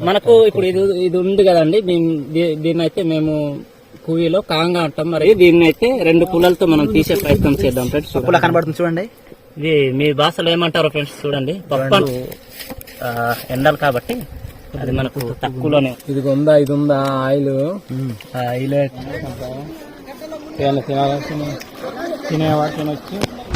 మనకు ఇప్పుడు ఇది ఇది ఉంది కదండి. దీన్ని దీ- దీన్ని అయితే మేము కూయిలో కాంగా అంటాం. మరి దీన్ని అయితే రెండు పుల్లలతో మనం తీసే ప్రయత్నం చేద్దాం ఫ్రెండ్స్. పుల్ల కనబడుతుంది చూడండి. ఇది మీ భాషలో ఏమంటారో ఫ్రెండ్స్ చూడండి. పప్పు ఎండలు కాబట్టి అది మనకు తక్కువలోనే. ఇది ఉందా ఇది ఉందా ఆయిల్? ఆయిల్. తినాల్సిన తినేవాడు తినొచ్చు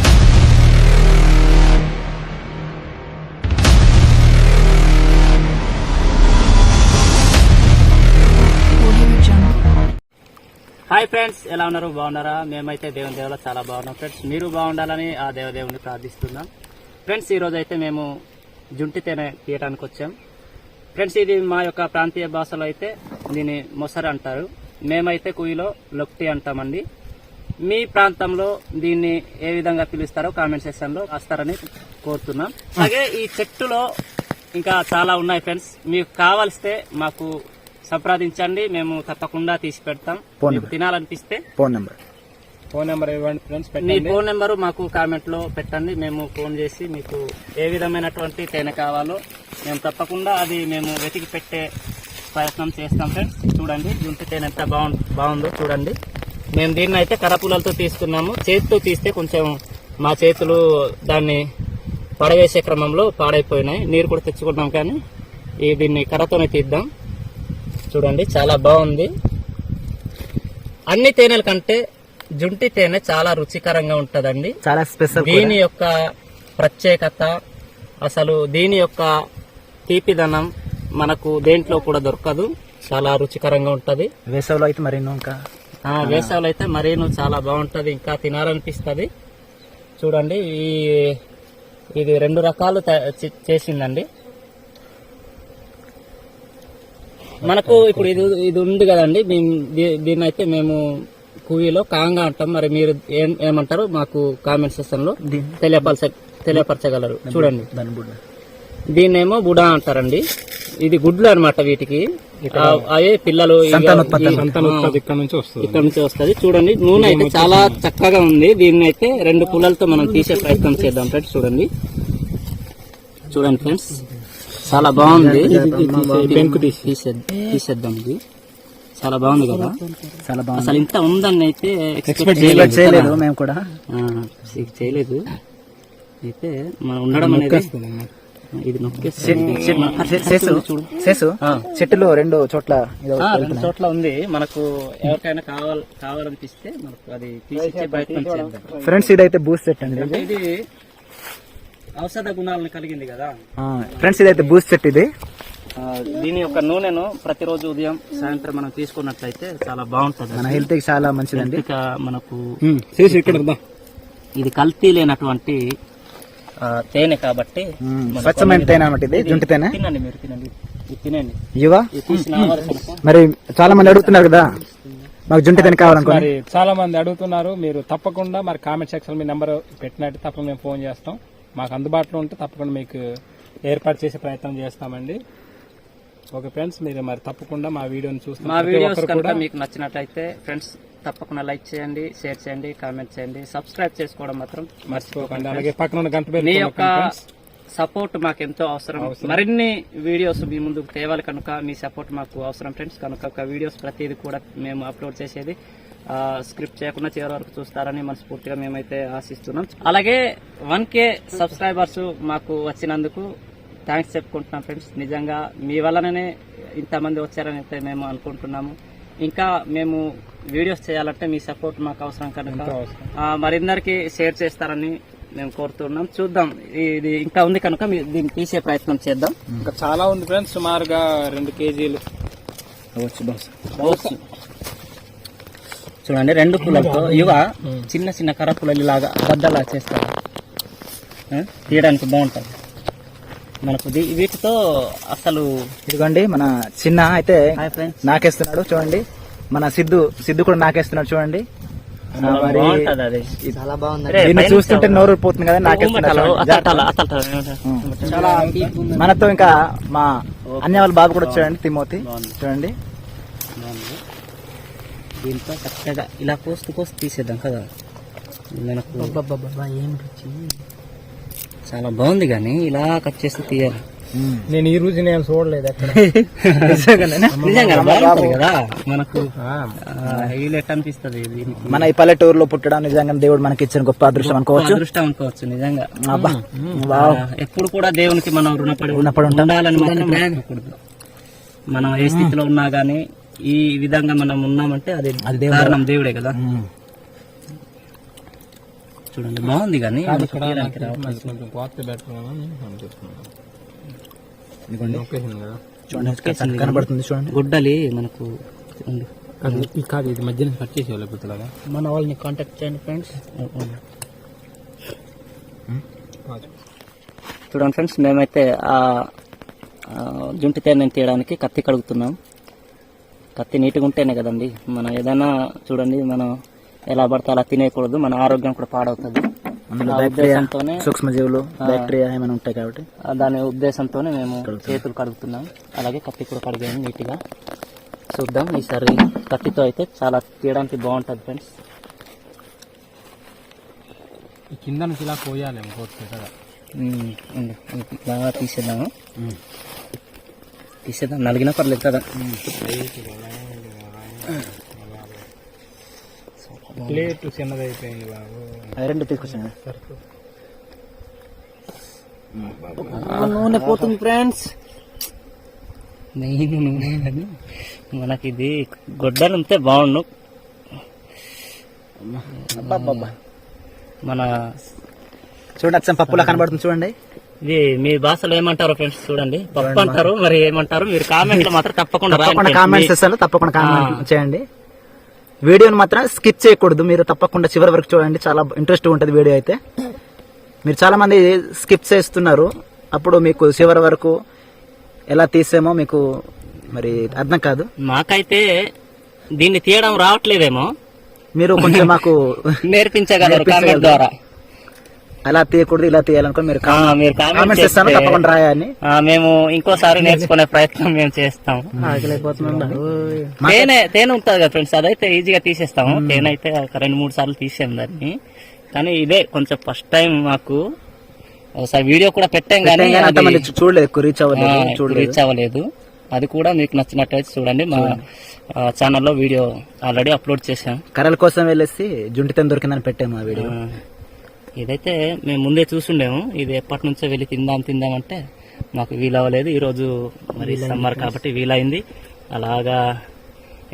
హాయ్ ఫ్రెండ్స్ ఎలా ఉన్నారు? బాగున్నారా? మేమైతే దేవుని దేవుల చాలా బాగున్నాం ఫ్రెండ్స్. మీరు బాగుండాలని ఆ దేవదేవుని ప్రార్థిస్తున్నాం. ఫ్రెండ్స్ ఈరోజు అయితే మేము జుంటి తేనె తీయడానికి వచ్చాం. ఫ్రెండ్స్ ఇది మా యొక్క ప్రాంతీయ భాషలో అయితే దీన్ని మొసరు అంటారు. మేమైతే కుయిలో లొక్టి అంటామండి. మీ ప్రాంతంలో దీన్ని ఏ విధంగా పిలుస్తారో కామెంట్ సెక్షన్లో వస్తారని కోరుతున్నాం. అలాగే ఈ చెట్టులో ఇంకా చాలా ఉన్నాయి ఫ్రెండ్స్. మీకు కావాల్స్తే మాకు సంప్రదించండి మేము తప్పకుండా తీసి పెడతాం తినాలనిపిస్తే ఫోన్ నెంబర్. ఫోన్ నెంబర్ ఇవ్వండి ఫ్రెండ్స్ మీ ఫోన్ నెంబరు మాకు కామెంట్లో పెట్టండి మేము ఫోన్ చేసి మీకు ఏ విధమైనటువంటి తేనె కావాలో మేము తప్పకుండా అది మేము వెతికి పెట్టే ప్రయత్నం చేస్తాం ఫ్రెండ్స్. చూడండి జుంటి తేనె ఎంత బాగు బాగుందో చూడండి. మేము దీన్ని అయితే కరపులతో తీసుకున్నాము. చేతితో తీస్తే కొంచెం మా చేతులు దాన్ని పడవేసే క్రమంలో పాడైపోయినాయి. నీరు కూడా తెచ్చుకున్నాం కానీ ఈ దీన్ని కర్రతోనే తీద్దాం. చూడండి చాలా బాగుంది. అన్ని తేనెల కంటే జుంటి తేనె చాలా రుచికరంగా ఉంటదండి. చాలా స్పెషల్ దీని యొక్క ప్రత్యేకత అసలు దీని యొక్క తీపిదనం మనకు దేంట్లో కూడా దొరకదు. చాలా రుచికరంగా ఉంటది. వేసవిలో అయితే మరి ఇంకా. వేసవిలో అయితే మరీను చాలా బాగుంటది. ఇంకా తినాలనిపిస్తది. చూడండి ఈ ఇది రెండు రకాలు చేసిందండి. మనకు ఇప్పుడు ఇది ఇది ఉంది కదండి. దీన్- అయితే మేము కూయిలో కాంగా అంటాం. మరి మీరు ఏం ఏమంటారో? మాకు కామెంట్ సెక్షన్లో తెలియపరచ తెలియపరచగలరు. చూడండి. దీన్నేమో బుడా అంటారండి. ఇది గుడ్లు అన్నమాట వీటికి. అవే పిల్లలు ఇక్కడ నుంచి వస్తుంది. చూడండి నూనె అయితే చాలా చక్కగా ఉంది. దీన్ని అయితే రెండు పుల్లలతో మనం తీసే ప్రయత్నం చేద్దాం. ఫ్రెండ్స్ చూడండి. చూడండి ఫ్రెండ్స్ చాలా బాగుంది. పెంకు తీసి తీసే- తీసేద్దాం ఇది చాలా బాగుంది కదా? చాలా బాగుంది. అసలు ఇంత ఉందని అయితే ఎక్స్పెక్ట్ చేయలేదు. మేము కూడా. చేయలేదు. అయితే మనం ఉండడం అనేది ఇది. చెట్టులో రెండు చోట్ల రెండు చోట్ల ఉంది. మనకు ఎవరికైనా కావాలి కావాలనిపిస్తే మనకు అది ప్రయత్నం చేద్దాం. ఫ్రెండ్స్ ఇదైతే బూస్ట్ అండి. ఇది ఔషధ గుణాలను కలిగింది కదా. ఫ్రెండ్స్ ఇదైతే బూస్ట్ చెట్టు ఇది. దీని యొక్క నూనెను ప్రతిరోజు ఉదయం సాయంత్రం మనం తీసుకున్నట్లయితే చాలా బాగుంటది. మన హెల్త్కి చాలా మంచిదండి. ఇక మనకు. ఇది కల్తీ లేనటువంటి తేనె కాబట్టి స్వచ్ఛమైన తేనె అన్నమాట ఇది జుంటి తేనె? తినండి మీరు తినండి. ఇది తినండి. మరి చాలా మంది అడుగుతున్నారు కదా మాకు జుంటి తేనె కావాలనుకోండి మరి చాలా మంది అడుగుతున్నారు మీరు తప్పకుండా మరి కామెంట్ సెక్షన్ మీ నెంబర్ పెట్టినట్టు తప్ప మేము ఫోన్ చేస్తాం. మాకు అందుబాటులో ఉంటే తప్పకుండా మీకు ఏర్పాటు చేసే ప్రయత్నం చేస్తామండి. ఓకే ఫ్రెండ్స్ మీరు మరి తప్పకుండా మా వీడియోని చూస్తాం మా వీడియోస్ కనుక మీకు నచ్చినట్లయితే ఫ్రెండ్స్ తప్పకుండా లైక్ చేయండి షేర్ చేయండి కామెంట్ చేయండి సబ్స్క్రైబ్ చేసుకోవడం మాత్రం మర్చిపోకండి. అలాగే పక్కన ఉన్న గంట మీ యొక్క సపోర్ట్ మాకు ఎంతో అవసరం. మరిన్ని వీడియోస్ మీ ముందుకు తేవాలి కనుక మీ సపోర్ట్ మాకు అవసరం ఫ్రెండ్స్. కనుక వీడియోస్ ప్రతిదీ కూడా మేము అప్లోడ్ చేసేది స్క్రిప్ట్ చేయకుండా చివరి వరకు చూస్తారని మనస్ఫూర్తిగా మేమైతే ఆశిస్తున్నాం. అలాగే వన్ కే సబ్స్క్రైబర్స్ మాకు వచ్చినందుకు థ్యాంక్స్ చెప్పుకుంటున్నాం ఫ్రెండ్స్ నిజంగా మీ వల్లనే ఇంతమంది వచ్చారని అయితే మేము అనుకుంటున్నాము. ఇంకా మేము వీడియోస్ చేయాలంటే మీ సపోర్ట్ మాకు అవసరం కనుక మరిందరికి షేర్ చేస్తారని మేము కోరుతున్నాం. చూద్దాం. ఇది ఇంకా ఉంది కనుక మీ- దీన్ని తీసే ప్రయత్నం చేద్దాం. ఇంకా చాలా ఉంది ఫ్రెండ్స్ సుమారుగా రెండు కేజీలు. చూడండి రెండు పుల్లలతో యువ చిన్న చిన్న కర్ర పుల్లలు లాగా బద్దలా చేస్తారు. తీయడానికి బాగుంటుంది. మనకు దీ- వీటితో అసలు ఇదిగోండి మన చిన్న అయితే నాకేస్తున్నాడు చూడండి. మన సిద్ధు సిద్ధు కూడా నాకేస్తున్నాడు చూడండి. దీన్ని చూస్తుంటే నోరు పోతుంది కదా నాకేస్తున్నాడు చూడండి. మనతో ఇంకా మా అన్య వాళ్ళ బాబు కూడా వచ్చాడండి తిమోతి. చూడండి. దీంతో చక్కగా ఇలా కోస్తూ కోస్తూ తీసేద్దాం కదా. మనకు ఏం రుచి. చాలా బాగుంది కానీ ఇలా కట్ చేసి తీయాలి. నేను ఈ రోజు నేను చూడలేదు కదా? మనకు హైలైట్ అనిపిస్తుంది మన ఈ పల్లెటూరులో పుట్టడం నిజంగా దేవుడు మనకి ఇచ్చిన గొప్ప అదృష్టం అనుకోవచ్చు. అదృష్టం అనుకోవచ్చు నిజంగా. ఎప్పుడు కూడా దేవునికి మనం రుణపడి రుణపడి ఉంటాం. ఉండాలని. మనం ఏ స్థితిలో ఉన్నా గానీ ఈ విధంగా మనం ఉన్నామంటే అది కారణం దేవుడే కదా. చూడండి బాగుంది కానీ కనబడుతుంది చూడండి. గుడ్డలి మనకు. కాదు ఇది మధ్యన కట్ చేసేవాళ్ళు గుర్తులాగా మన వాళ్ళని కాంటాక్ట్ చేయండి ఫ్రెండ్స్ చూడండి ఫ్రెండ్స్ మేమైతే ఆ ఆ, జుంటి తేనెని తీయడానికి కత్తి కడుగుతున్నాం. కత్తి నీట్గా ఉంటేనే కదండి. మనం ఏదైనా చూడండి మనం ఎలా పడితే అలా తినేయకూడదు. మన ఆరోగ్యం కూడా పాడవుతుంది. ఉద్దేశంతోనే సూక్ష్మజీవులు బ్యాక్టీరియా ఏమైనా ఉంటాయి కాబట్టి దాని ఉద్దేశంతోనే మేము చేతులు కడుగుతున్నాం. అలాగే కత్తి కూడా కడిగాము నీట్గా. చూద్దాం ఈసారి కత్తితో అయితే చాలా తీయడానికి బాగుంటుంది ఫ్రెండ్స్ ఈ కింద నుంచి ఇలా పోయాలి. బాగా తీసేద్దాము. తీసేద్దాం. నలిగిన పర్లేదు కదా. ప్లేట్ చిన్నది అయిపోయింది బాబు రెండు తీసుకొచ్చాను. నూనె పోతుంది ఫ్రెండ్స్. మెయిన్ నూనె కానీ మనకి ఇది గొడ్డలు ఉంటే బాగుండు. మన చూడండి అచ్చం పప్పులా కనబడుతుంది చూడండి. ఇది మీ భాషలో ఏమంటారో ఫ్రెండ్స్ చూడండి. పప్పు అంటారు మరి ఏమంటారు? మీరు కామెంట్ మాత్రం తప్పకుండా తప్పకుండా కామెంట్స్. ఇస్తాను తప్పకుండా కామెంట్ చేయండి. వీడియోని మాత్రం స్కిప్ చేయకూడదు మీరు తప్పకుండా చివరి వరకు చూడండి. చాలా ఇంట్రెస్ట్ ఉంటుంది వీడియో అయితే. మీరు చాలా మంది స్కిప్ చేస్తున్నారు. అప్పుడు మీకు చివరి వరకు ఎలా తీసామో మీకు మరి అర్థం కాదు. మాకైతే దీన్ని తీయడం రావట్లేదేమో. మీరు కొంచెం మాకు నేర్పించగలరు కామెంట్ ద్వారా. అలా తీయకూడదు ఇలా తీయాలనుకో మీరు ఆ, మీరు కామెంట్స్ కామెంట్ ఇస్తాను తప్పకుండా రాయాలని ఆ, మేము ఇంకోసారి నేర్చుకునే ప్రయత్నం మేము చేస్తాం. తేనె తేనె ఉంటుంది కదా ఫ్రెండ్స్ అదైతే ఈజీగా తీసేస్తాము. తేనె అయితే ఒక రెండు మూడు సార్లు తీసాం దాన్ని. కానీ ఇదే కొంచెం ఫస్ట్ టైం మాకు. ఒకసారి వీడియో కూడా పెట్టాం కానీ చూడలేదు ఎక్కువ రీచ్ అవ్వలేదు చూడలేదు. రీచ్ అవ్వలేదు. అది కూడా మీకు నచ్చినట్టయితే చూడండి. మా ఛానల్లో వీడియో ఆల్రెడీ అప్లోడ్ చేశాం. కర్రల కోసం వెళ్ళేసి జుంటితం దొరికిందని పెట్టాము ఆ వీడియో. ఇదైతే మేము ముందే చూసుండేము ఇది ఎప్పటి నుంచో వెళ్ళి తిందాం తిందాం అంటే మాకు వీలవ్వలేదు. ఈరోజు మరి సమ్మర్ కాబట్టి వీలైంది. అలాగా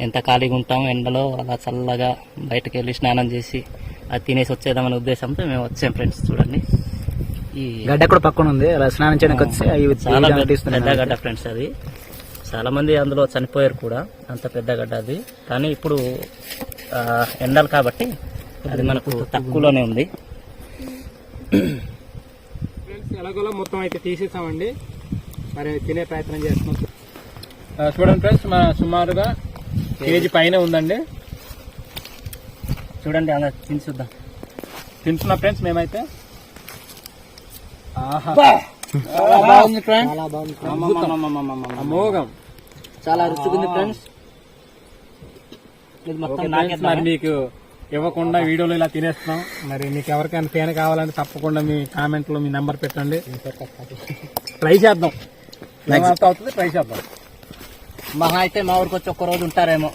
ఎంత ఖాళీగా ఉంటాం ఎండలో అలా చల్లగా బయటకు వెళ్ళి స్నానం చేసి అది తినేసి వచ్చేద్దామనే ఉద్దేశంతో మేము వచ్చాం ఫ్రెండ్స్ చూడండి. ఈ గడ్డ కూడా పక్కన ఉంది. అలా స్నానం చేయడానికి వచ్చి చాలా పెద్ద. గడ్డ ఫ్రెండ్స్ అది. చాలా మంది అందులో చనిపోయారు కూడా. అంత పెద్ద గడ్డ అది. కానీ ఇప్పుడు ఎండలు కాబట్టి అది మనకు తక్కువలోనే ఉంది. ఫ్రెండ్స్ ఎలాగోలా మొత్తం అయితే తీసేసామండి. మరి తినే ప్రయత్నం చేస్తున్నాం చూడండి ఫ్రెండ్స్ మా సుమారుగా కేజీ పైన ఉందండి. చూడండి అలా తిని చూద్దాం తింటున్నా ఫ్రెండ్స్ మేమైతే. అమోఘం. చాలా రుచిగా ఉంది ఫ్రెండ్స్. మీకు ఇవ్వకుండా వీడియోలో ఇలా తినేస్తున్నాం. మరి మీకు ఎవరికైనా తేనె కావాలంటే తప్పకుండా మీ కామెంట్లో మీ నెంబర్ పెట్టండి. ట్రై చేద్దాం. అవుతుంది? ట్రై చేద్దాం. మహా అయితే మా ఊరికి వచ్చి ఒక్క రోజు ఉంటారేమో.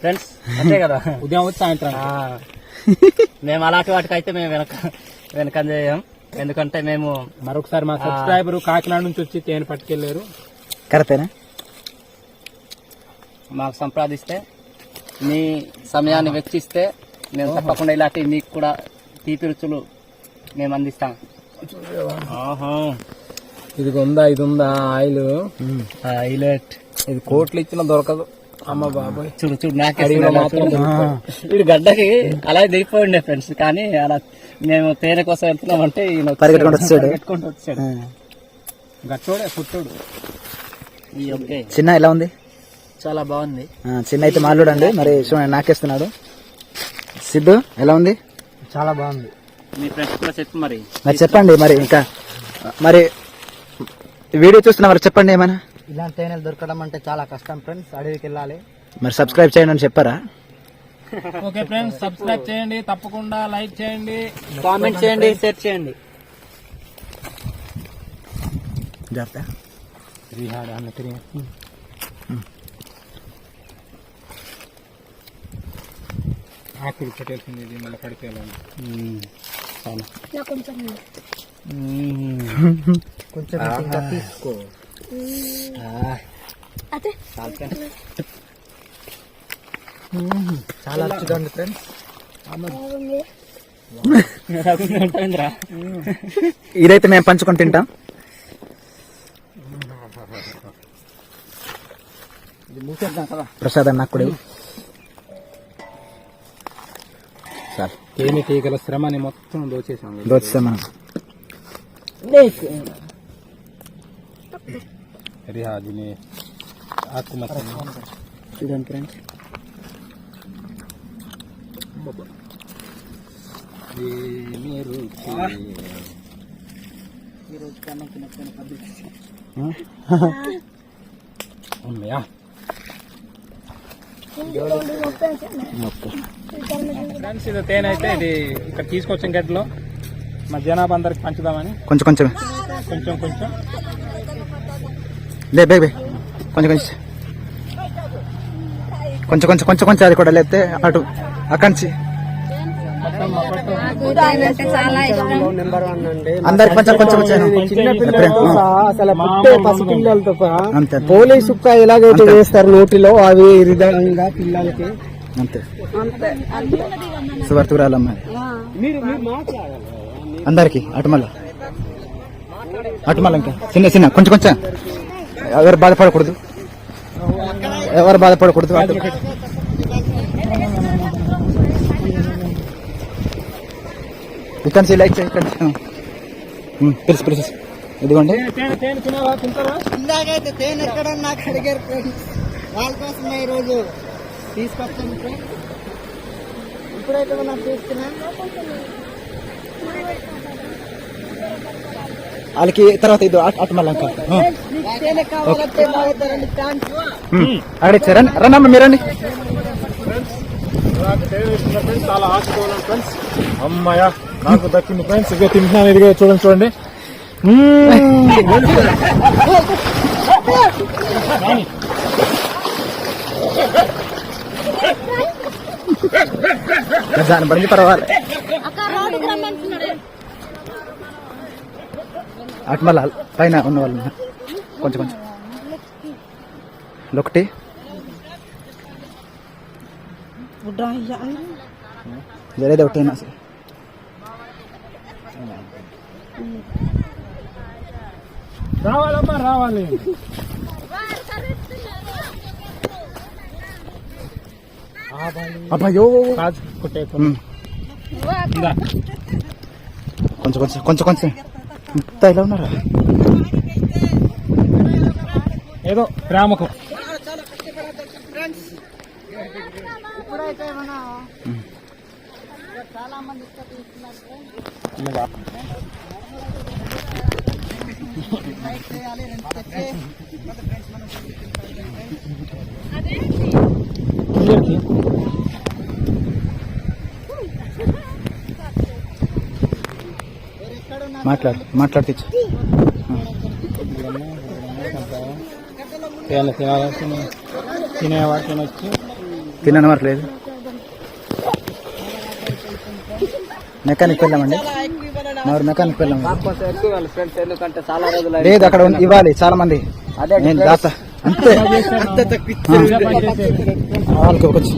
ఫ్రెండ్స్ అంతే కదా? ఉదయం వచ్చి సాయంత్రం. ఆ, మేము అలాంటి వాటికి అయితే మేము వెనక వెనకంజ చేయం. ఎందుకంటే మేము మరొకసారి మా సబ్స్క్రైబర్ కాకినాడ నుంచి వచ్చి తేనె పట్టుకెళ్ళారు కరెక్టేనా? మాకు సంప్రదిస్తే మీ సమయాన్ని వెచ్చిస్తే మేము తప్పకుండా ఇలాంటి మీకు కూడా తీపి రుచులు మేము అందిస్తాం. ఆహా. ఇది ఉందా ఇది ఉందా ఆయిల్? హైలైట్ ఇది కోట్లు ఇచ్చిన దొరకదు. అమ్మ బాబాయ్. చూడు చూడు నాకే. వీడు గడ్డకి అలా దిగిపోయిండే ఫ్రెండ్స్ కానీ అలా మేము తేనె కోసం వెళ్తున్నామంటే ఈయన వచ్చాడు. పరిగెట్టుకుంటూ వచ్చాడు. పరిగెట్టుకుంటూ వచ్చాడు. గట్టోడే పుట్టోడు. ఓకే చిన్న ఎలా ఉంది? చాలా బాగుంది. ఆ, చిన్న అయితే మాట్లాడండి. మరి చూడండి నాకేస్తున్నాడు. సిద్ధు ఎలా ఉంది? చాలా బాగుంది. మీ ఫ్రెండ్స్ కూడా చెప్పు మరి. మరి చెప్పండి మరి ఇంకా. మరి వీడియో చూస్తున్న మరి చెప్పండి ఏమైనా? ఇలాంటి తేనెలు దొరకడం అంటే చాలా కష్టం ఫ్రెండ్స్ అడవికి వెళ్ళాలి. మరి సబ్స్క్రైబ్ చేయండి అని చెప్పారా? ఓకే ఫ్రెండ్స్ సబ్స్క్రైబ్ చేయండి. తప్పకుండా లైక్ చేయండి. కామెంట్ చేయండి షేర్ చేయండి. జాగ్రత్త. ఆకులు పెట్టేసింది ఇది మళ్ళీ పడిపోయాలి కొంచెం తీసుకో. చాలా రుచిగా ఫ్రెండ్స్. ఉంటుందిరా ఇదైతే మేము పంచుకొని తింటాం. ప్రసాదం నాకు కూడా ఇవ్వు. సార్ తేనె తీగల శ్రమని మొత్తం దోచేసాం దోస్తాం మనం రిహాదిని ఆకు మొత్తం చూడండి ఫ్రెండ్స్ ఏమీ రుచి. అమ్మయ్యా ఫ్రెండ్స్ ఇది తేనె అయితే ఇది ఇక్కడ తీసుకొచ్చిన గడ్డలో. మా జనాభా అందరికి పంచుదామని. కొంచెం కొంచెం. కొంచెం కొంచెం. లే బే కొంచెం కొంచెం. కొంచెం కొంచెం కొంచెం కొంచెం అది కూడా లేకపోతే అటు అక్కడి నుంచి. అందరికి కొంచెం కొంచెం పిల్లలతో పోలీ సుక్క ఎలాగైతే వేస్తారు నోటిలో అవి విధంగా పిల్లలకి. అంతే. సువర్తురాలమ్మ అందరికి అటుమల్ల అటుమల్ల ఇంకా. చిన్న చిన్న కొంచెం కొంచెం. ఎవరు బాధపడకూడదు. ఎవరు బాధపడకూడదు ఇక్కడ నుంచి లైక్ ఇక్కడ తెలుసు తెలుసు ఇదిగోండి. ఇందాకైతే తేనె ఎక్కడ నాకు అడిగారు ఫ్రెండ్స్ వాళ్ళ కోసం ఈ రోజు తీసుకొస్తాను ఫ్రెండ్స్ ఇప్పుడైతే మనం చేస్తున్నా వాళ్ళకి తర్వాత ఇది అటు- ఉమ్. అక్కడ రండి రండి మీరండి. ఫ్రెండ్స్ చాలా ఆశపోవాలి ఫ్రెండ్స్ అమ్మాయ నాకు దక్కింది ఫ్రెండ్స్. ఇదిగో తింటున్నాను. ఇదిగో చూడండి చూడండి. దాని పడింది పర్వాలేదు అటు మళ్ళా పైన ఉన్న వాళ్ళు. కొంచెం కొంచెం. ఒకటి. జరేది ఒకటి అసలు రావాలమ్మా రావాలి అబ్బాయో కాజు కుట్టే ఉమ్. కొంచెం కొంచెం కొంచెం కొంచెం ఇంత ఇలా ఉన్నారా ఏదో ప్రేమకు ఇప్పుడైతే మనం మాట్లాడు మాట్లాడితే తేనె తినేవాడు తినొచ్చు తినని వరకు లేదు. మెకానిక్ వెళ్ళామండి. మరి మెకానిక్ వెళ్ళాము. ఫ్రెండ్స్ ఎందుకంటే చాలా రోజులు లేదు అక్కడ ఇవ్వాలి చాలా మంది. నేను దాత అంతే. వాళ్ళకి ఒకటి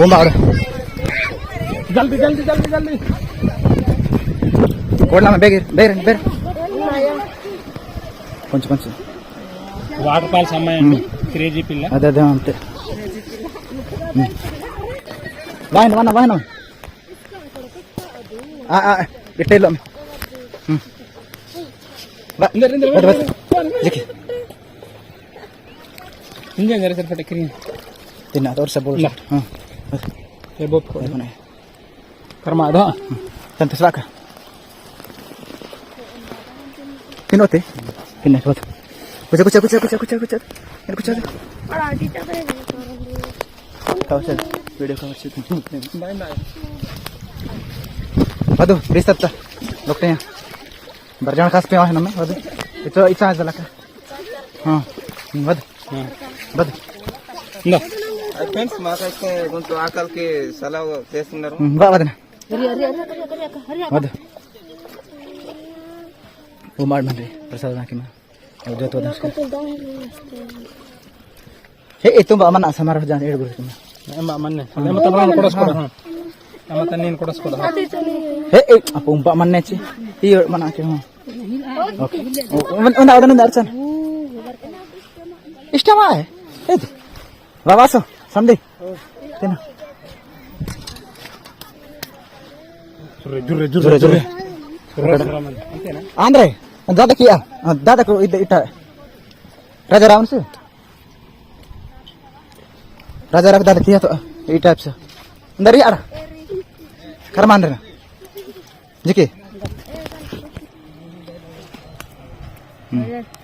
పోంబాడు జల్దీ జల్దీ జల్దీ జల్దీ. కోడలమ్మ బేగ బేరండి బేర కొంచెం కొంచెం. వాటర్ ఫాల్స్ అమ్మాయి అండి. క్రేజీ పిల్ల. అదే అదే అంతే. Wahin, wahin, wahin. Oh. Ah, ah, eh, detail om. Ba, ini, hmm. ini, ini, ini. Jeki. Ini yang ngerasa pada kirim. Tidak, tuh harus sebol. Nah, sebol kok. Mana? Ya? Karma ada. Tentu saja. Kena apa? Kena. apa? Kucak, kucak, kucak, kucak, kucak, kucak, kucak. Ini. Ada ya? di tempat ini. Kaushal video Kaushal नाही नाही वधू रिसत्ता लोकटे या बरजाण खास पे आहे ना वधू इथं इथं आहे का हाँ। वध वध प्रसाद की माँ जो तो हे इतो बा मना जान एड़ गुरु की बाबासो संदी आंद्रे दादा किया दादा को इटा राजा रावण से రాజా రాజా రావు దాదాకి ఈ టైప్స్ అందరి ఆడ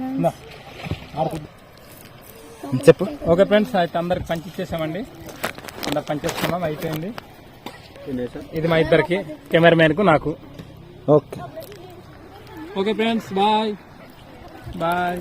ఇందా. ఆడుతుంది. చెప్పు ఓకే ఫ్రెండ్స్ అయితే అందరికి పంచిచ్చేసామండి అందరు పంచేసుకున్నాం అయిపోయింది. ఇది మా ఇద్దరికి కెమెరామెన్కు నాకు. Okay okay friends bye bye